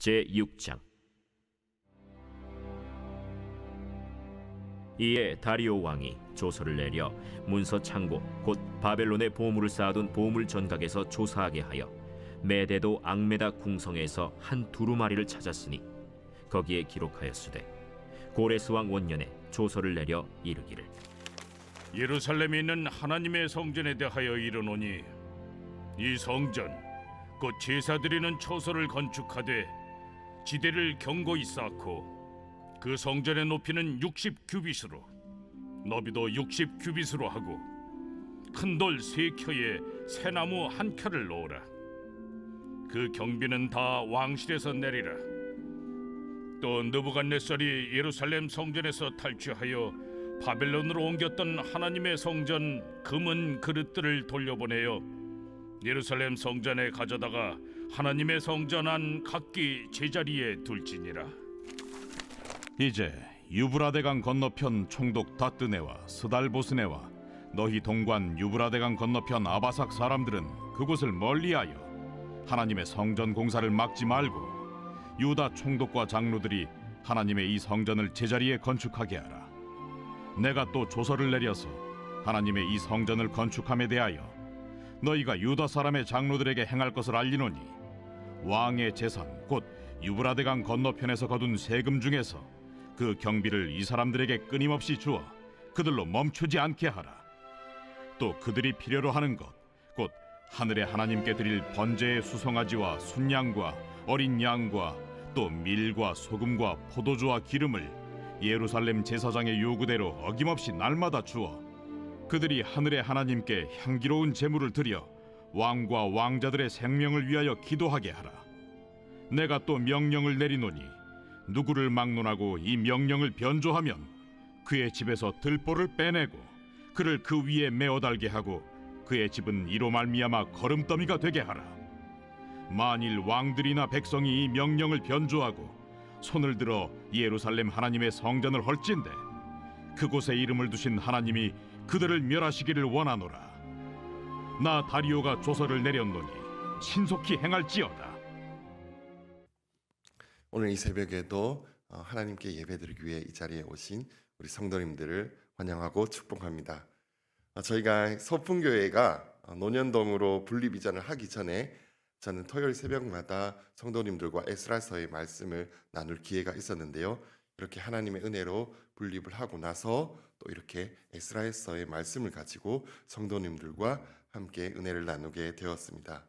제 6장. 이에 다리오 왕이 조서를 내려 문서 창고 곧 바벨론의 보물을 쌓아둔 보물 전각에서 조사하게 하여 메대도 앙메다 궁성에서 한 두루마리를 찾았으니 거기에 기록하였으되 고레스 왕 원년에 조서를 내려 이르기를. 예루살렘에 있는 하나님의 성전에 대하여 이르노니 이 성전 곧 제사 드리는 처소를 건축하되 지대를 견고히 쌓고 그 성전의 높이는 60 규빗으로 너비도 60 규빗으로 하고 큰 돌 세 켜에 새나무 한 켜를 놓으라. 그 경비는 다 왕실에서 내리라. 또 느부갓네살이 예루살렘 성전에서 탈취하여 바벨론으로 옮겼던 하나님의 성전 금은 그릇들을 돌려보내어 예루살렘 성전에 가져다가 하나님의 성전 안 각기 제자리에 둘지니라 이제 유브라데강 건너편 총독 다뜨네와 스달보스네와 너희 동관 유브라데강 건너편 아바삭 사람들은 그곳을 멀리하여 하나님의 성전 공사를 막지 말고 유다 총독과 장로들이 하나님의 이 성전을 제자리에 건축하게 하라. 내가 또 조서를 내려서 하나님의 이 성전을 건축함에 대하여 너희가 유다 사람의 장로들에게 행할 것을 알리노니 왕의 재산 곧 유브라데강 건너편에서 거둔 세금 중에서 그 경비를 이 사람들에게 끊임없이 주어 그들로 멈추지 않게 하라. 또 그들이 필요로 하는 것, 곧 하늘의 하나님께 드릴 번제의 수송아지와 순양과 어린 양과 또 밀과 소금과 포도주와 기름을 예루살렘 제사장의 요구대로 어김없이 날마다 주어 그들이 하늘의 하나님께 향기로운 제물을 드려 왕과 왕자들의 생명을 위하여 기도하게 하라. 내가 또 명령을 내리노니 누구를 막론하고 이 명령을 변조하면 그의 집에서 들보를 빼내고 그를 그 위에 메어 달게 하고 그의 집은 이로 말미암아 거름더미가 되게 하라. 만일 왕들이나 백성이 이 명령을 변조하고 손을 들어 예루살렘 하나님의 성전을 헐진대 그곳에 이름을 두신 하나님이 그들을 멸하시기를 원하노라. 나 다리오가 조서를 내렸노니 신속히 행할지어다. 오늘 이 새벽에도 어, 하나님께 예배드리기 위해 이 자리에 오신 우리 성도님들을 환영하고 축복합니다. 어, 저희가 소풍교회가 어, 노년동으로 분립 이전을 하기 전에 저는 토요일 새벽마다 성도님들과 에스라서의 말씀을 나눌 기회가 있었는데요. 이렇게 하나님의 은혜로 분립을 하고 나서 또 이렇게 에스라에서의 말씀을 가지고 성도님들과 함께 은혜를 나누게 되었습니다.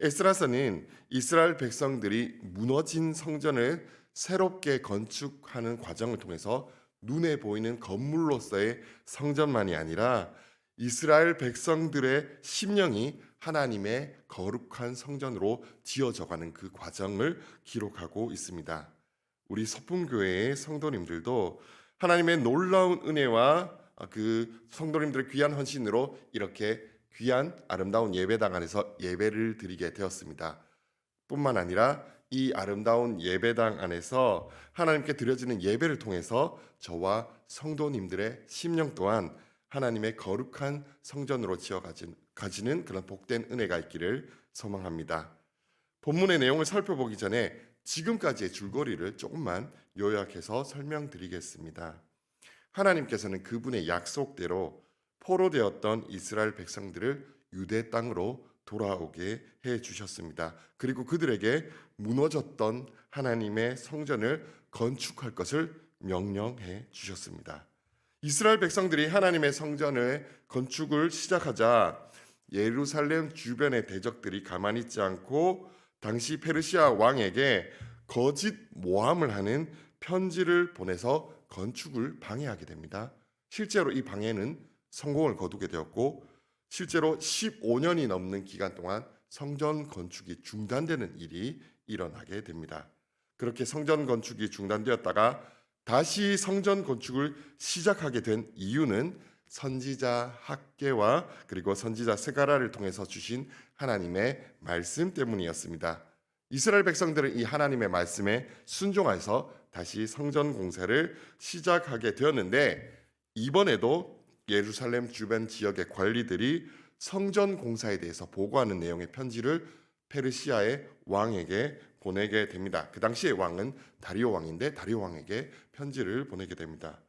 에스라서는 이스라엘 백성들이 무너진 성전을 새롭게 건축하는 과정을 통해서 눈에 보이는 건물로서의 성전만이 아니라 이스라엘 백성들의 심령이 하나님의 거룩한 성전으로 지어져가는 그 과정을 기록하고 있습니다. 우리 서풍교회의 성도님들도 하나님의 놀라운 은혜와 그 성도님들의 귀한 헌신으로 이렇게 귀한 아름다운 예배당 안에서 예배를 드리게 되었습니다. 뿐만 아니라 이 아름다운 예배당 안에서 하나님께 드려지는 예배를 통해서 저와 성도님들의 심령 또한 하나님의 거룩한 성전으로 지어 가지는 그런 복된 은혜가 있기를 소망합니다. 본문의 내용을 살펴보기 전에 지금까지의 줄거리를 조금만 요약해서 설명드리겠습니다. 하나님께서는 그분의 약속대로 포로되었던 이스라엘 백성들을 유대 땅으로 돌아오게 해 주셨습니다. 그리고 그들에게 무너졌던 하나님의 성전을 건축할 것을 명령해 주셨습니다. 이스라엘 백성들이 하나님의 성전을 건축을 시작하자 예루살렘 주변의 대적들이 가만히 있지 않고 당시 페르시아 왕에게 거짓 모함을 하는 편지를 보내서 건축을 방해하게 됩니다. 실제로 이 방해는 성공을 거두게 되었고 실제로 15년이 넘는 기간 동안 성전 건축이 중단되는 일이 일어나게 됩니다. 그렇게 성전 건축이 중단되었다가 다시 성전 건축을 시작하게 된 이유는 선지자 학계와 그리고 선지자 스가라를 통해서 주신 하나님의 말씀 때문이었습니다. 이스라엘 백성들은 이 하나님의 말씀에 순종해서 다시 성전 공사를 시작하게 되었는데 이번에도 예루살렘 주변 지역의 관리들이 성전 공사에 대해서 보고하는 내용의 편지를 페르시아의 왕에게 보내게 됩니다. 그 당시의 왕은 다리오 왕인데 다리오 왕에게 편지를 보내게 됩니다.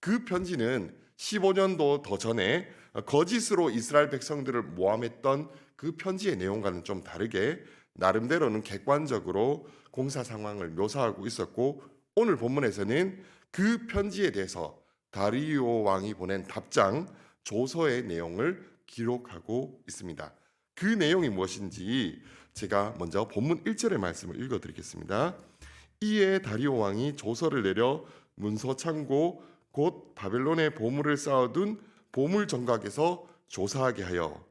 그 편지는 15년도 더 전에 거짓으로 이스라엘 백성들을 모함했던 그 편지의 내용과는 좀 다르게 나름대로는 객관적으로 공사 상황을 묘사하고 있었고 오늘 본문에서는 그 편지에 대해서 다리오 왕이 보낸 답장 조서의 내용을 기록하고 있습니다. 그 내용이 무엇인지 제가 먼저 본문 1절의 말씀을 읽어 드리겠습니다. 이에 다리오 왕이 조서를 내려 문서 창고 곧 바벨론의 보물을 쌓아둔 보물 정각에서 조사하게 하여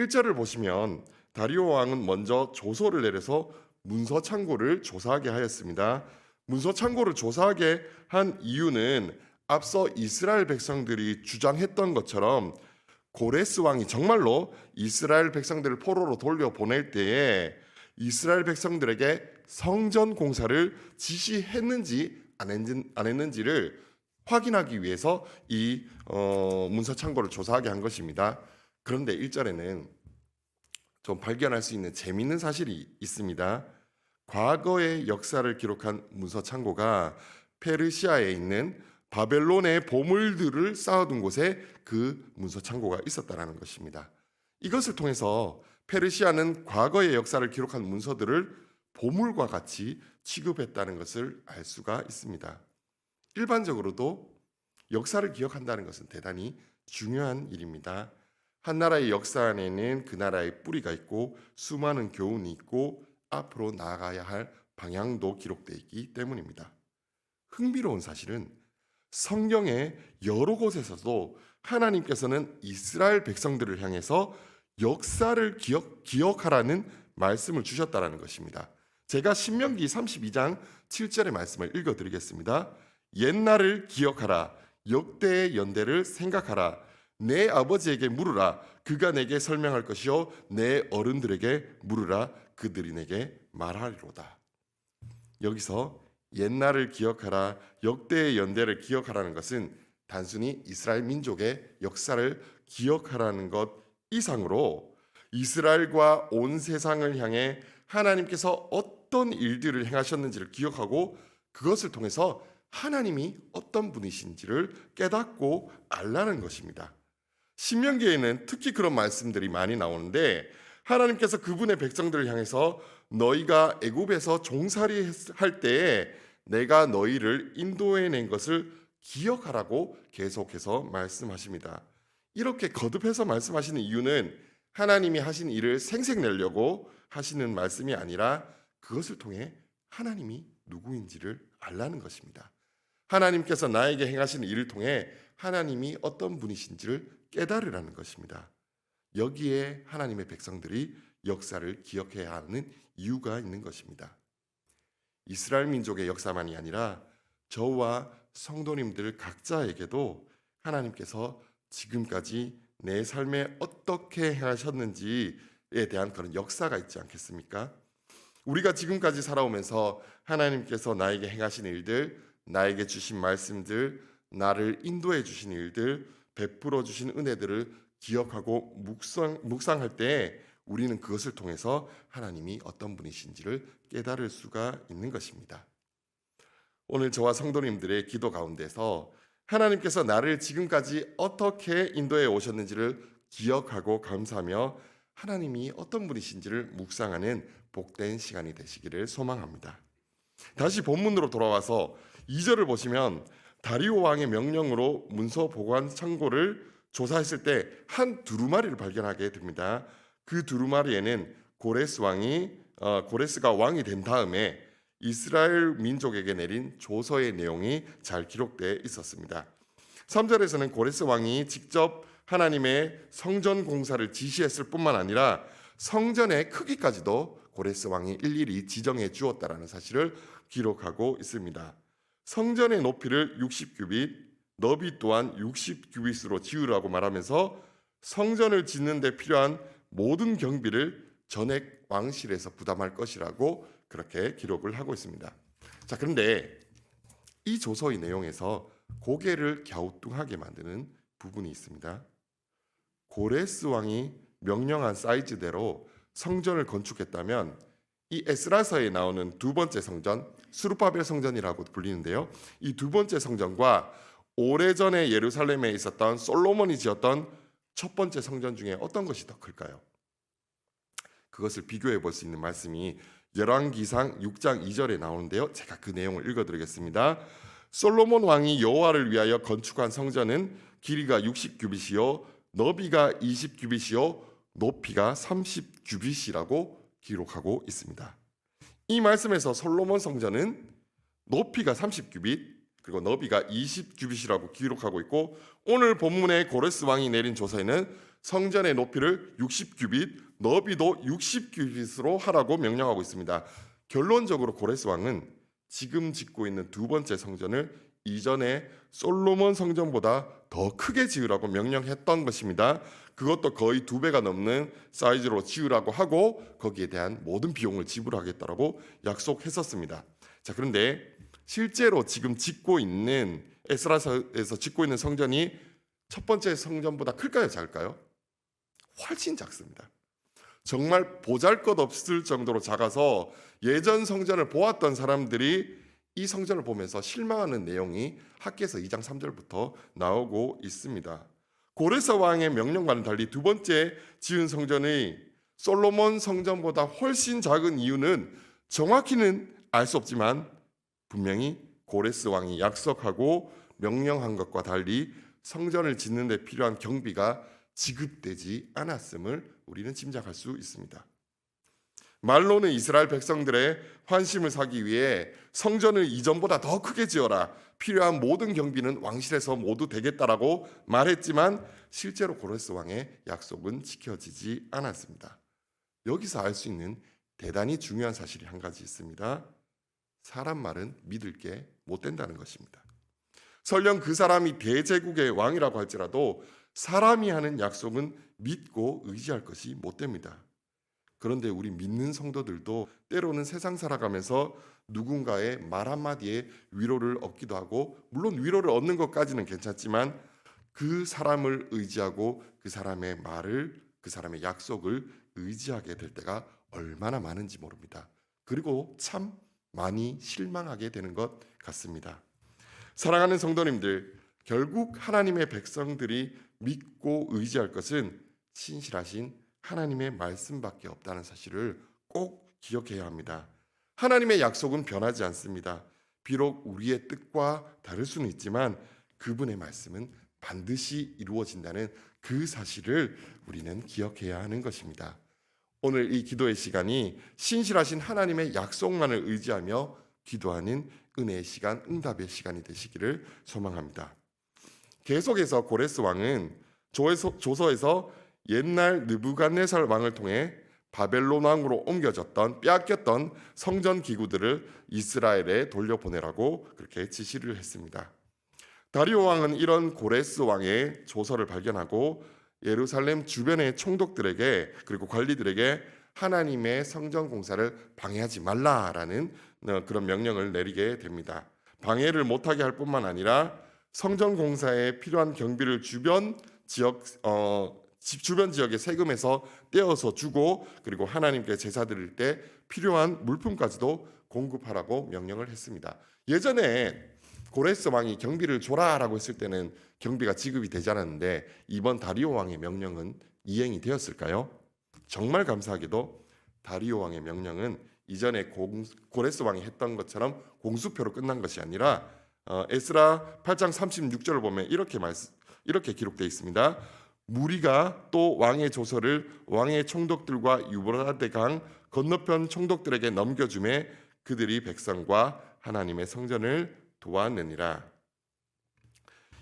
1절을 보시면 다리오 왕은 먼저 조서를 내려서 문서 창고를 조사하게 하였습니다. 문서 창고를 조사하게 한 이유는 앞서 이스라엘 백성들이 주장했던 것처럼 고레스 왕이 정말로 이스라엘 백성들을 포로로 돌려 보낼 때에 이스라엘 백성들에게 성전 공사를 지시했는지 안, 했는, 안 했는지를 확인하기 위해서 이 어, 문서 창고를 조사하게 한 것입니다. 그런데 1절에는 좀 발견할 수 있는 재미있는 사실이 있습니다. 과거의 역사를 기록한 문서 창고가 페르시아에 있는 바벨론의 보물들을 쌓아둔 곳에 그 문서 창고가 있었다라는 것입니다. 이것을 통해서 페르시아는 과거의 역사를 기록한 문서들을 보물과 같이 취급했다는 것을 알 수가 있습니다. 일반적으로도 역사를 기억한다는 것은 대단히 중요한 일입니다. 한 나라의 역사 안에는 그 나라의 뿌리가 있고 수많은 교훈이 있고 앞으로 나아가야 할 방향도 기록되어 있기 때문입니다. 흥미로운 사실은 성경의 여러 곳에서도 하나님께서는 이스라엘 백성들을 향해서 역사를 기억, 기억 하라는 말씀을 주셨다라는 것입니다. 제가 신명기 32장 7절의 말씀을 읽어 드리겠습니다. 옛날을 기억하라. 역대의 연대를 생각하라. 내 아버지에게 물으라. 그가 내게 설명할 것이요 내 어른들에게 물으라. 그들이 내게 말하리로다. 여기서 옛날을 기억하라. 역대의 연대를 기억하라는 것은 단순히 이스라엘 민족의 역사를 기억하라는 것 이상으로 이스라엘과 온 세상을 향해 하나님께서 어떤 일들을 행하셨는지를 기억하고 그것을 통해서 하나님이 어떤 분이신지를 깨닫고 알라는 것입니다. 신명기에는 특히 그런 말씀들이 많이 나오는데 하나님께서 그분의 백성들을 향해서 너희가 애굽에서 종살이 할 때에 내가 너희를 인도해 낸 것을 기억하라고 계속해서 말씀하십니다. 이렇게 거듭해서 말씀하시는 이유는 하나님이 하신 일을 생색내려고 하시는 말씀이 아니라 그것을 통해 하나님이 누구인지를 알라는 것입니다. 하나님께서 나에게 행하시는 일을 통해 하나님이 어떤 분이신지를 깨달으라는 것입니다. 여기에 하나님의 백성들이 역사를 기억해야 하는 이유가 있는 것입니다. 이스라엘 민족의 역사만이 아니라 저와 성도님들 각자에게도 하나님께서 지금까지 내 삶에 어떻게 행하셨는지에 대한 그런 역사가 있지 않겠습니까? 우리가 지금까지 살아오면서 하나님께서 나에게 행하신 일들, 나에게 주신 말씀들, 나를 인도해 주신 일들, 베풀어 주신 은혜들을 기억하고 묵상, 묵상할 때 우리는 그것을 통해서 하나님이 어떤 분이신지를 깨달을 수가 있는 것입니다. 오늘 저와 성도님들의 기도 가운데서 하나님께서 나를 지금까지 어떻게 인도해 오셨는지를 기억하고 감사하며 하나님이 어떤 분이신지를 묵상하는 복된 시간이 되시기를 소망합니다. 다시 본문으로 돌아와서 2절을 보시면 다리오 왕의 명령으로 문서 보관 창고를 조사했을 때 한 두루마리를 발견하게 됩니다. 그 두루마리에는 고레스 왕이 어, 고레스가 왕이 된 다음에 이스라엘 민족에게 내린 조서의 내용이 잘 기록되어 있었습니다. 3절에서는 고레스 왕이 직접 하나님의 성전 공사를 지시했을 뿐만 아니라 성전의 크기까지도 고레스 왕이 일일이 지정해 주었다라는 사실을 기록하고 있습니다. 성전의 높이를 60규빗, 너비 또한 60규빗으로 지으라고 말하면서 성전을 짓는 데 필요한 모든 경비를 전액 왕실에서 부담할 것이라고 그렇게 기록을 하고 있습니다. 자, 그런데 이 조서의 내용에서 고개를 갸우뚱하게 만드는 부분이 있습니다. 고레스 왕이 명령한 사이즈대로 성전을 건축했다면 이 에스라서에 나오는 두 번째 성전 수르바벨 성전이라고 불리는데요. 이 두 번째 성전과 오래전에 예루살렘에 있었던 솔로몬이 지었던 첫 번째 성전 중에 어떤 것이 더 클까요? 그것을 비교해 볼 수 있는 말씀이 열왕기상 6장 2절에 나오는데요. 제가 그 내용을 읽어 드리겠습니다. 솔로몬 왕이 여호와를 위하여 건축한 성전은 길이가 60규빗이요 너비가 20규빗이요 높이가 30규빗이라고 기록하고 있습니다. 이 말씀에서 솔로몬 성전은 높이가 30규빗 그리고 너비가 20규빗이라고 기록하고 있고 오늘 본문의 고레스 왕이 내린 조서에는 성전의 높이를 60규빗, 너비도 60규빗으로 하라고 명령하고 있습니다. 결론적으로 고레스 왕은 지금 짓고 있는 두 번째 성전을 이전에 솔로몬 성전보다 더 크게 지으라고 명령했던 것입니다. 그것도 거의 두 배가 넘는 사이즈로 지으라고 하고 거기에 대한 모든 비용을 지불하겠다라고 약속했었습니다. 자, 그런데 실제로 지금 짓고 있는 에스라서에서 짓고 있는 성전이 첫 번째 성전보다 클까요, 작을까요? 훨씬 작습니다. 정말 보잘것없을 정도로 작아서 예전 성전을 보았던 사람들이 이 성전을 보면서 실망하는 내용이 학계에서 2장 3절부터 나오고 있습니다. 고레스 왕의 명령과는 달리 두 번째 지은 성전의 솔로몬 성전보다 훨씬 작은 이유는 정확히는 알 수 없지만 분명히 고레스 왕이 약속하고 명령한 것과 달리 성전을 짓는 데 필요한 경비가 지급되지 않았음을 우리는 짐작할 수 있습니다. 말로는 이스라엘 백성들의 환심을 사기 위해 성전을 이전보다 더 크게 지어라. 필요한 모든 경비는 왕실에서 모두 되겠다라고 말했지만 실제로 고레스 왕의 약속은 지켜지지 않았습니다. 여기서 알 수 있는 대단히 중요한 사실이 한 가지 있습니다. 사람 말은 믿을 게 못 된다는 것입니다. 설령 그 사람이 대제국의 왕이라고 할지라도 사람이 하는 약속은 믿고 의지할 것이 못 됩니다. 그런데 우리 믿는 성도들도 때로는 세상 살아가면서 누군가의 말 한마디에 위로를 얻기도 하고 물론 위로를 얻는 것까지는 괜찮지만 그 사람을 의지하고 그 사람의 말을 그 사람의 약속을 의지하게 될 때가 얼마나 많은지 모릅니다. 그리고 참 많이 실망하게 되는 것 같습니다. 사랑하는 성도님들, 결국 하나님의 백성들이 믿고 의지할 것은 신실하신 하나님의 말씀밖에 없다는 사실을 꼭 기억해야 합니다. 하나님의 약속은 변하지 않습니다. 비록 우리의 뜻과 다를 수는 있지만 그분의 말씀은 반드시 이루어진다는 그 사실을 우리는 기억해야 하는 것입니다. 오늘 이 기도의 시간이 신실하신 하나님의 약속만을 의지하며 기도하는 은혜의 시간, 응답의 시간이 되시기를 소망합니다. 계속해서 고레스 왕은 조서에서 옛날 느부갓네살 왕을 통해 바벨론 왕으로 옮겨졌던 빼앗겼던 성전 기구들을 이스라엘에 돌려보내라고 그렇게 지시를 했습니다. 다리오 왕은 이런 고레스 왕의 조서를 발견하고 예루살렘 주변의 총독들에게 그리고 관리들에게 하나님의 성전 공사를 방해하지 말라라는 어, 그런 명령을 내리게 됩니다. 방해를 못하게 할 뿐만 아니라 성전 공사에 필요한 경비를 주변 지역 어, 집 주변 지역의 세금에서 떼어서 주고 그리고 하나님께 제사 드릴 때 필요한 물품까지도 공급하라고 명령을 했습니다. 예전에 고레스 왕이 경비를 줘라라고 했을 때는 경비가 지급이 되지 않았는데 이번 다리오 왕의 명령은 이행이 되었을까요? 정말 감사하게도 다리오 왕의 명령은 이전에 공, 고레스 왕이 했던 것처럼 공수표로 끝난 것이 아니라 어, 에스라 8장 36절을 보면 이렇게 말씀 이렇게 기록되어 있습니다. 무리가 또 왕의 조서를 왕의 총독들과 유브라데 강 건너편 총독들에게 넘겨주매 그들이 백성과 하나님의 성전을 도왔느니라.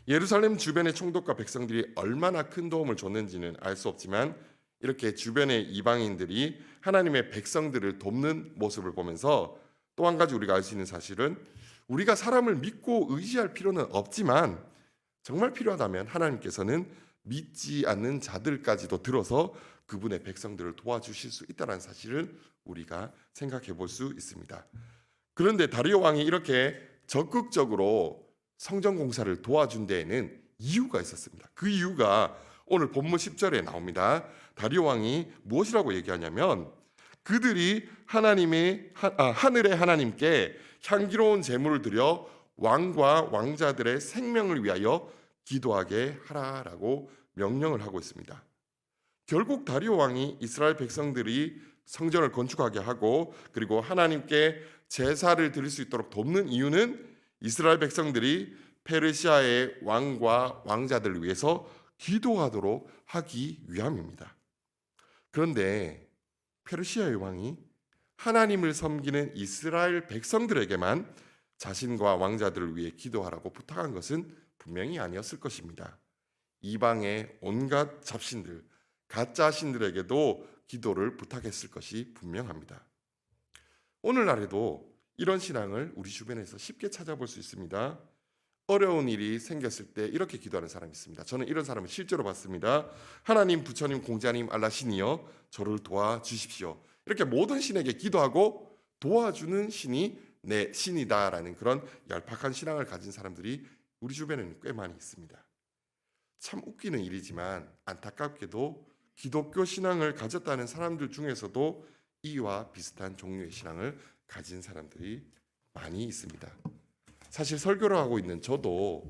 예루살렘 주변의 총독과 백성들이 얼마나 큰 도움을 줬는지는 알 수 없지만 이렇게 주변의 이방인들이 하나님의 백성들을 돕는 모습을 보면서 또 한 가지 우리가 알 수 있는 사실은 우리가 사람을 믿고 의지할 필요는 없지만 정말 필요하다면 하나님께서는 믿지 않는 자들까지도 들어서 그분의 백성들을 도와주실 수 있다는 사실을 우리가 생각해 볼 수 있습니다. 그런데 다리오 왕이 이렇게 적극적으로 성전 공사를 도와준 데에는 이유가 있었습니다. 그 이유가 오늘 본문 10절에 나옵니다. 다리오 왕이 무엇이라고 얘기하냐면 그들이 하나님의 하, 아, 하늘의 하나님께 향기로운 제물을 드려 왕과 왕자들의 생명을 위하여 기도하게 하라라고 명령을 하고 있습니다. 결국 다리오 왕이 이스라엘 백성들이 성전을 건축하게 하고 그리고 하나님께 제사를 드릴 수 있도록 돕는 이유는 이스라엘 백성들이 페르시아의 왕과 왕자들을 위해서 기도하도록 하기 위함입니다. 그런데 페르시아의 왕이 하나님을 섬기는 이스라엘 백성들에게만 자신과 왕자들을 위해 기도하라고 부탁한 것은 분명히 아니었을 것입니다. 이방의 온갖 잡신들, 가짜 신들에게도 기도를 부탁했을 것이 분명합니다. 오늘날에도 이런 신앙을 우리 주변에서 쉽게 찾아볼 수 있습니다. 어려운 일이 생겼을 때 이렇게 기도하는 사람이 있습니다. 저는 이런 사람을 실제로 봤습니다. 하나님, 부처님, 공자님, 알라신이여 저를 도와주십시오. 이렇게 모든 신에게 기도하고 도와주는 신이 내 신이다라는 그런 얄팍한 신앙을 가진 사람들이 우리 주변에는 꽤 많이 있습니다. 참 웃기는 일이지만 안타깝게도 기독교 신앙을 가졌다는 사람들 중에서도 이와 비슷한 종류의 신앙을 가진 사람들이 많이 있습니다. 사실 설교를 하고 있는 저도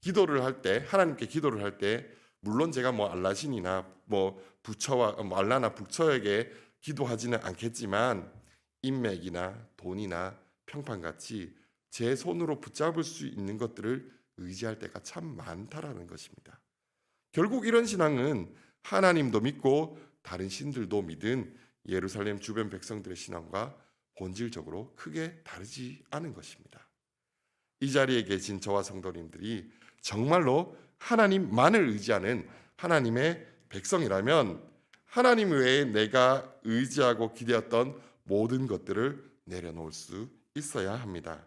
기도를 할 때 하나님께 기도를 할 때 물론 제가 뭐 알라신이나 뭐 부처와 뭐 알라나 부처에게 기도하지는 않겠지만 인맥이나 돈이나 평판같이 제 손으로 붙잡을 수 있는 것들을 의지할 때가 참 많다라는 것입니다. 결국 이런 신앙은 하나님도 믿고 다른 신들도 믿은 예루살렘 주변 백성들의 신앙과 본질적으로 크게 다르지 않은 것입니다. 이 자리에 계신 저와 성도님들이 정말로 하나님만을 의지하는 하나님의 백성이라면 하나님 외에 내가 의지하고 기대었던 모든 것들을 내려놓을 수 있어야 합니다.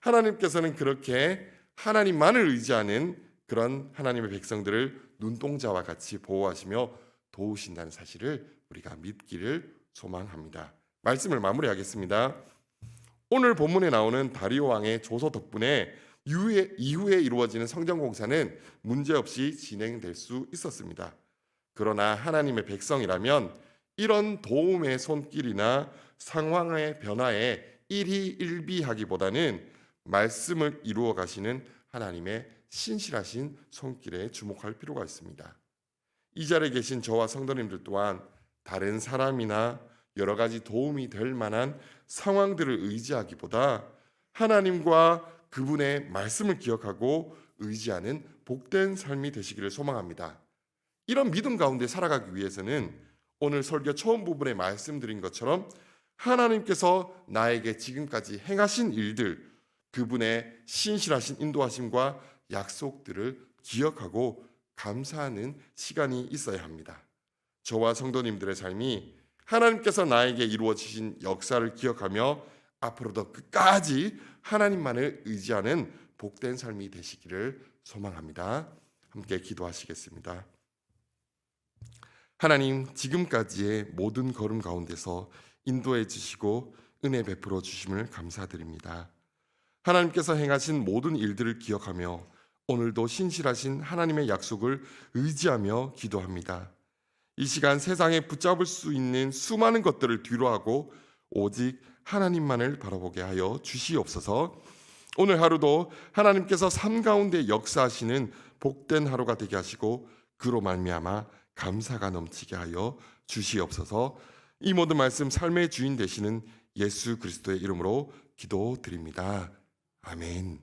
하나님께서는 그렇게 하나님만을 의지하는 그런 하나님의 백성들을 눈동자와 같이 보호하시며 도우신다는 사실을 우리가 믿기를 소망합니다. 말씀을 마무리하겠습니다. 오늘 본문에 나오는 다리오 왕의 조서 덕분에 이후에, 이후에 이루어지는 성전 공사는 문제없이 진행될 수 있었습니다. 그러나 하나님의 백성이라면 이런 도움의 손길이나 상황의 변화에 일희일비하기보다는 말씀을 이루어 가시는 하나님의 신실하신 손길에 주목할 필요가 있습니다. 이 자리에 계신 저와 성도님들 또한 다른 사람이나 여러 가지 도움이 될 만한 상황들을 의지하기보다 하나님과 그분의 말씀을 기억하고 의지하는 복된 삶이 되시기를 소망합니다. 이런 믿음 가운데 살아가기 위해서는 오늘 설교 처음 부분에 말씀드린 것처럼 하나님께서 나에게 지금까지 행하신 일들, 그분의 신실하신 인도하심과 약속들을 기억하고 감사하는 시간이 있어야 합니다. 저와 성도님들의 삶이 하나님께서 나에게 이루어지신 역사를 기억하며 앞으로도 끝까지 하나님만을 의지하는 복된 삶이 되시기를 소망합니다. 함께 기도하시겠습니다. 하나님, 지금까지의 모든 걸음 가운데서 인도해 주시고 은혜 베풀어 주심을 감사드립니다. 하나님께서 행하신 모든 일들을 기억하며 오늘도 신실하신 하나님의 약속을 의지하며 기도합니다. 이 시간 세상에 붙잡을 수 있는 수많은 것들을 뒤로하고 오직 하나님만을 바라보게 하여 주시옵소서. 오늘 하루도 하나님께서 삶 가운데 역사하시는 복된 하루가 되게 하시고 그로 말미암아 감사가 넘치게 하여 주시옵소서. 이 모든 말씀 삶의 주인 되시는 예수 그리스도의 이름으로 기도드립니다. 아멘.